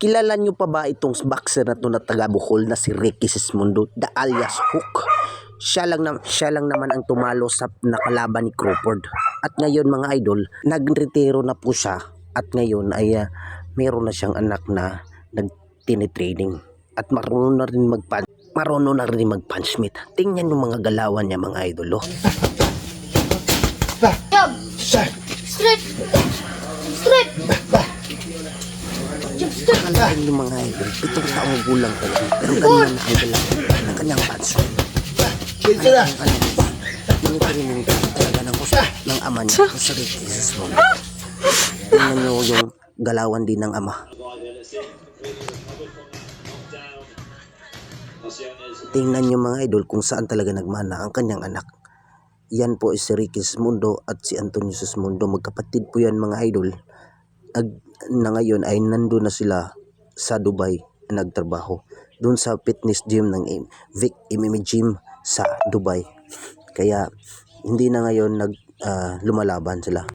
Kilala nyo pa ba itong boxer na to na taga Bohol na si Ricky Sismundo, the alias Hook? Siya lang, na, siya lang naman ang tumalo sa nakalaban ni Crawford. At ngayon mga idol, nagretiro na po siya. At ngayon ay ah, meron na siyang anak na nagtinitraining. At marunong na rin magpan marunong na rin mag-punch meet. Tingnan yung mga galawan niya mga idol. Oh. Jab! Straight! Kalahin yung mga idol, pitong taong gulang lang. Pero ganyan na ang galang ng kanyang punch. Dito na. Ano pa rin yung talaga ng gusto ng ama niya kung sa Ricky Sismundo. Tingnan nyo yung galawan din ng ama. Tingnan nyo mga idol kung saan talaga nagmana ang kanyang anak. Yan po si Ricky Sismundo at si Antonio Sismundo. Magkapatid po yan mga idol. Nag, na ngayon ay nandun na sila sa Dubai nagtrabaho. Doon sa fitness gym ng Vic MMA Gym sa Dubai. Kaya hindi na ngayon nag ah, lumalaban sila.